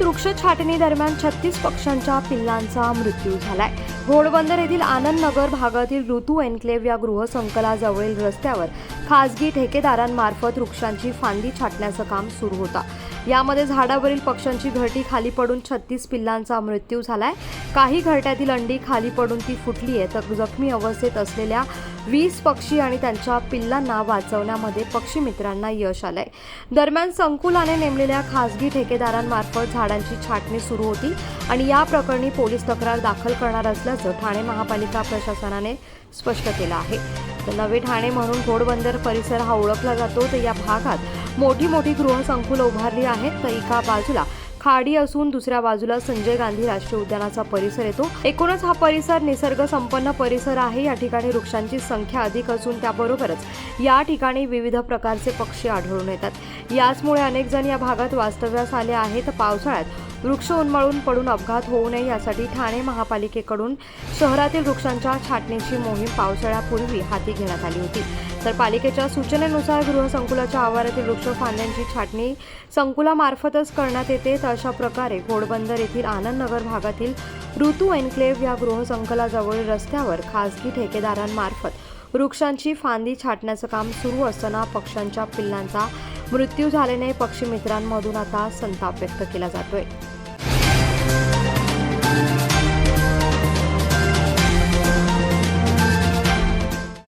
वृक्ष छाटणी दरम्यान छत्तीस पक्ष्यांच्या पिल्लांचा मृत्यू झालाय. घोडबंदर येथील आनंद नगर भागातील ऋतू एन्क्लेव्ह या गृहसंकलाजवळील रस्त्यावर खासगी ठेकेदारांमार्फत वृक्षांची फांदी छाटण्याचं काम सुरू होतं. यामध्ये झाडावरील पक्ष्यांची घरटी खाली पडून छत्तीस पिल्लांचा मृत्यू झालाय. काही घरट्यातील अंडी खाली पडून ती फुटली आहे. तर जखमी अवस्थेत असलेल्या वीस पक्षी आणि त्यांच्या पिल्लांना वाचवण्यामध्ये पक्षी मित्रांना यश आलंय. दरम्यान संकुलाने नेमलेल्या खासगी ठेकेदारांमार्फत झाडांची छाटणी सुरू होती आणि या प्रकरणी पोलीस तक्रार दाखल करणार असल्याचं ठाणे महापालिका प्रशासनाने स्पष्ट केलं आहे. तर नवे ठाणे म्हणून घोडबंदर परिसर हा ओळखला जातो. तर या भागात मोठी मोठी गृहसंकुलं उभारली आहेत. तर एका बाजूला खाडी असून दुसऱ्या बाजूला संजय गांधी राष्ट्रीय उद्यानाचा परिसर येतो. एकूणच हा परिसर निसर्ग संपन्न परिसर आहे. या ठिकाणी वृक्षांची संख्या अधिक असून त्याबरोबरच या ठिकाणी विविध प्रकारचे पक्षी आढळून येतात. याचमुळे अनेक जण या भागात वास्तव्यास आले आहेत. पावसाळ्यात वृक्ष उन्मळून पडून अपघात होऊ नये यासाठी ठाणे महापालिकेकडून शहरातील वृक्षांच्या छाटणीची मोहीम पावसाळ्यापूर्वी हाती घेण्यात आली होती. तर पालिकेच्या सूचनेनुसार गृहसंकुलाच्या आवारातील वृक्ष फांद्यांची छाटणी संकुलामार्फतच करण्यात येते. तर अशा प्रकारे घोडबंदर येथील आनंदनगर भागातील ऋतू एन्क्लेव्ह या गृहसंकुलाजवळील रस्त्यावर खासगी ठेकेदारांमार्फत वृक्षांची फांदी छाटण्याचं काम सुरू असताना पक्ष्यांच्या पिल्लांचा मृत्यू झाल्याने पक्षी मित्रांमधून आता संताप व्यक्त केला जातोय.